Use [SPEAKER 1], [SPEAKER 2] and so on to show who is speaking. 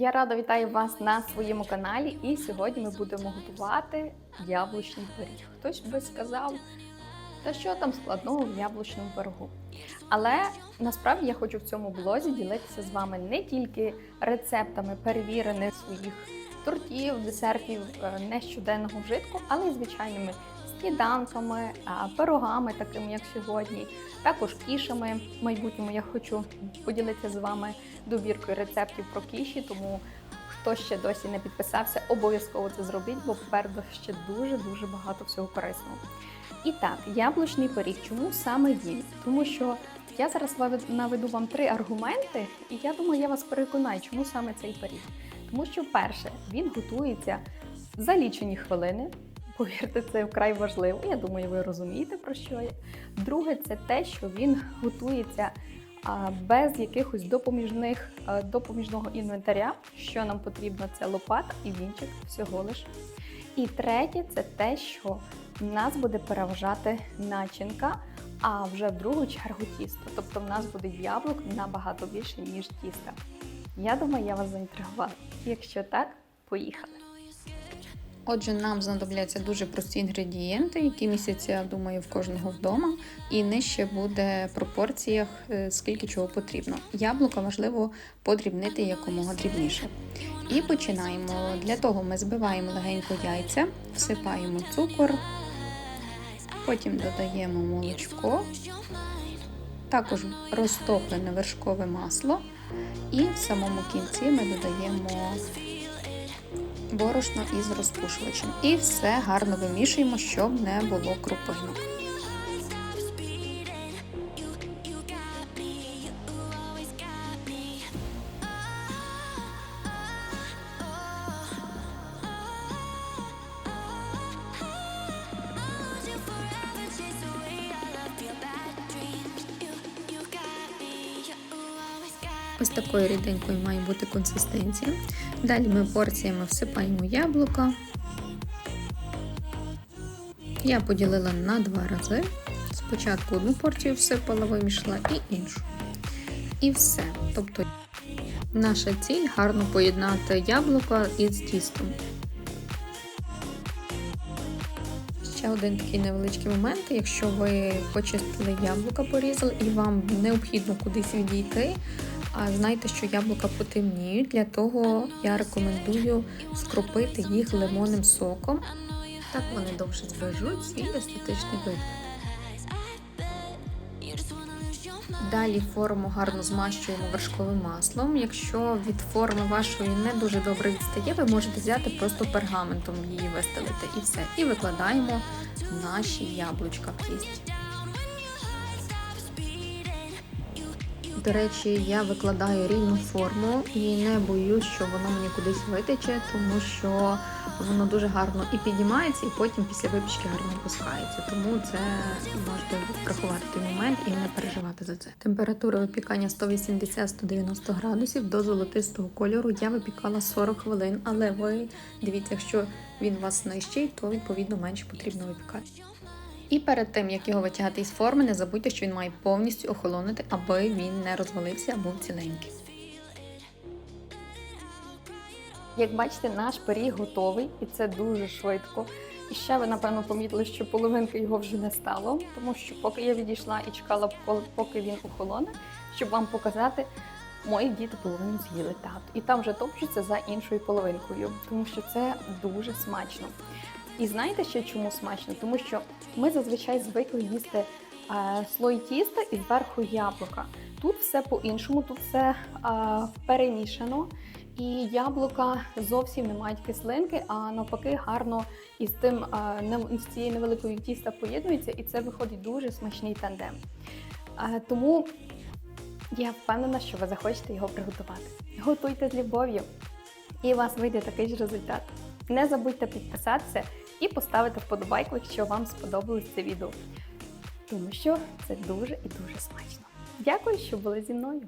[SPEAKER 1] рада вітаю вас на своєму каналі. І сьогодні ми будемо готувати яблучний пиріг. Хтось би сказав, та що там складного в яблучному пирогу. Але насправді я хочу в цьому блозі ділитися з вами не тільки рецептами перевірених своїх тортів, десертів е, нещоденного вжитку, але й звичайними сніданками, пирогами, такими як сьогодні, також кішами. В майбутньому я хочу поділитися з вами добіркою рецептів про кіші, тому хто ще досі не підписався, обов'язково це зробіть, бо попереду ще дуже-дуже багато всього корисного. І так, яблучний пиріг. Чому саме він? Тому що я зараз наведу вам три аргументи, і я думаю, я вас переконаю, чому саме цей пиріг. Тому що, перше, він готується за лічені хвилини. Повірте, це вкрай важливо. Я думаю, ви розумієте про що я. Друге, це те, що він готується без якихось допоміжних допоміжного інвентаря. Що нам потрібно, це лопата і вінчик всього лиш. І третє, це те, що нас буде переважати начинка, а вже в другу чергу тісто. Тобто в нас буде яблук набагато більше, ніж тіста. Я думаю, я вас заінтригувала. Якщо так, поїхали.
[SPEAKER 2] Отже, нам знадобляться дуже прості інгредієнти, які містяться, я думаю, в кожного вдома. І нижче буде в пропорціях, е, скільки чого потрібно. Яблука важливо подрібнити якомога дрібніше. І починаємо. Для того ми збиваємо легенько яйця, всипаємо цукор, потім додаємо молочко, також розтоплене вершкове масло. І в самому кінці ми додаємо борошно із розпушувачем. І все гарно вимішуємо, щоб не було крупинок. Ось такою ріденькою має бути консистенція. Далі ми порціями всипаємо яблука. Я поділила на два рази. Спочатку одну порцію всипала, вимішала і іншу. І все. Тобто наша ціль гарно поєднати яблука із тістом. Ще один такий невеличкий момент. Якщо ви почистили яблука, порізали і вам необхідно кудись відійти, знайте, що яблука потемніють. Для того я рекомендую скропити їх лимонним соком. Так вони довше збережуть свій естетичний вигляд. Далі форму гарно змащуємо вершковим маслом. Якщо від форми вашої не дуже добре відстає, ви можете взяти просто пергаментом її вистелити і все. І викладаємо наші яблучка в кість. До речі, я викладаю рівну форму і не боюсь, що воно мені кудись витече, тому що воно дуже гарно і піднімається, і потім після випічки гарно опускається. Тому це можете врахувати той момент і не переживати за це. Температура випікання 180-190 градусів до золотистого кольору. Я випікала 40 хвилин, але ви дивіться, якщо він у вас нижчий, то відповідно менше потрібно випікати. І перед тим, як його витягати із форми, не забудьте, що він має повністю охолонути, аби він не розвалився а був ціленький.
[SPEAKER 1] Як бачите, наш пиріг готовий, і це дуже швидко. І ще ви, напевно, помітили, що половинки його вже не стало, тому що поки я відійшла і чекала, поки він охолоне, щоб вам показати, мої діти половину з'їли тату. І там вже топчуться за іншою половинкою, тому що це дуже смачно. І знаєте ще чому смачно? Тому що ми зазвичай звикли їсти е, слой тіста і зверху яблука. Тут все по-іншому, тут все е, перемішано. І яблука зовсім не мають кислинки, а навпаки, гарно із тим е, з цією невеликою тіста поєднується, і це виходить дуже смачний тандем. Тому я впевнена, що ви захочете його приготувати. Готуйте з любов'ю, і у вас вийде такий ж результат. Не забудьте підписатися і поставити вподобайку, якщо вам сподобалось це відео. Тому що це дуже і дуже смачно. Дякую, що були зі мною.